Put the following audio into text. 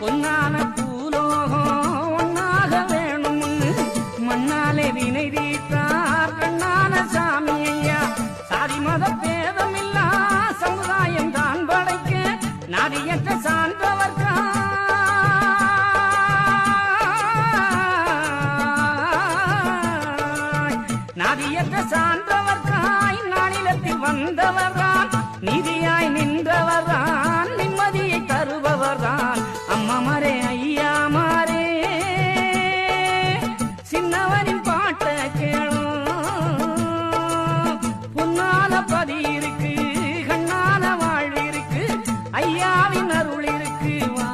பொன்னான பூலோகம் ஒன்னாக வேணும். மண்ணாலே வினை தீர்த்தார் கண்ணான சாமி ஐயா. சாதி மத பேதமில்லா சமுதாயம் தான் படைக்க நாடியற்ற சான்றவர் நாடியற்ற சான்றவர் காய் நாளிலத்தில் வந்தவர் நிதியாய் நின்றவர் வானருளிருக்கு வா.